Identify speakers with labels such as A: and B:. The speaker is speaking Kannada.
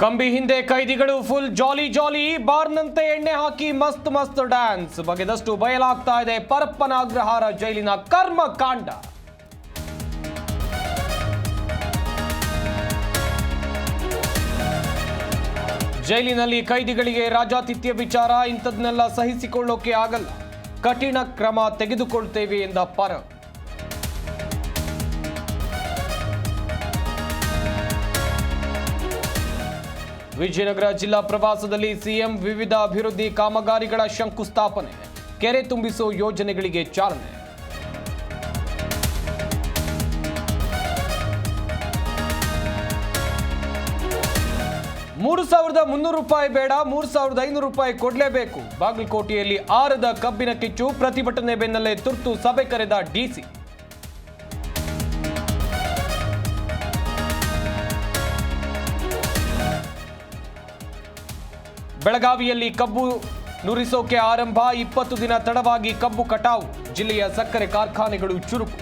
A: ಕಂಬಿ ಹಿಂದೆ ಕೈದಿಗಳು ಫುಲ್ ಜಾಲಿ ಜಾಲಿ, ಬಾರ್ನಂತೆ ಎಣ್ಣೆ ಹಾಕಿ ಮಸ್ತ್ ಮಸ್ತ್ ಡ್ಯಾನ್ಸ್. ಬಗೆದಷ್ಟು ಬಯಲಾಗ್ತಾ ಇದೆ ಪರಪ್ಪನ ಅಗ್ರಹಾರ ಜೈಲಿನ ಕರ್ಮಕಾಂಡ ಜೈಲಿನಲ್ಲಿ ಕೈದಿಗಳಿಗೆ ರಾಜಾತಿಥ್ಯ ವಿಚಾರ, ಇಂಥದ್ನೆಲ್ಲ ಸಹಿಸಿಕೊಳ್ಳೋಕೆ ಆಗಲ್ಲ. ಕಠಿಣ ಕ್ರಮ ತೆಗೆದುಕೊಳ್ತೇವೆ ಎಂದ ಪರ. ವಿಜಯನಗರ ಜಿಲ್ಲಾ ಪ್ರವಾಸದಲ್ಲಿ ಸಿಎಂ ವಿವಿಧ ಅಭಿವೃದ್ಧಿ ಕಾಮಗಾರಿಗಳ ಶಂಕುಸ್ಥಾಪನೆ, ಕೆರೆ ತುಂಬಿಸೋ ಯೋಜನೆಗಳಿಗೆ ಚಾಲನೆ. ಮೂರು ಸಾವಿರದ ಮುನ್ನೂರು ರೂಪಾಯಿ ಬೇಡ, ಮೂರು ಸಾವಿರದ ಐನೂರು ರೂಪಾಯಿ ಕೊಡಲೇಬೇಕು. ಬಾಗಲಕೋಟೆಯಲ್ಲಿ ಆರದ ಕಬ್ಬಿನ ಕಿಚ್ಚು ಪ್ರತಿಭಟನೆ ಬೆನ್ನಲ್ಲೇ ತುರ್ತು ಸಭೆ ಕರೆದ ಡಿಸಿ ಬೆಳಗಾವಿಯಲ್ಲಿ ಕಬ್ಬು ನುರಿಸೋಕೆ ಆರಂಭ. ಇಪ್ಪತ್ತು ದಿನ ತಡವಾಗಿ ಕಬ್ಬು ಕಟಾವು. ಜಿಲ್ಲೆಯ ಸಕ್ಕರೆ ಕಾರ್ಖಾನೆಗಳು ಚುರುಕು.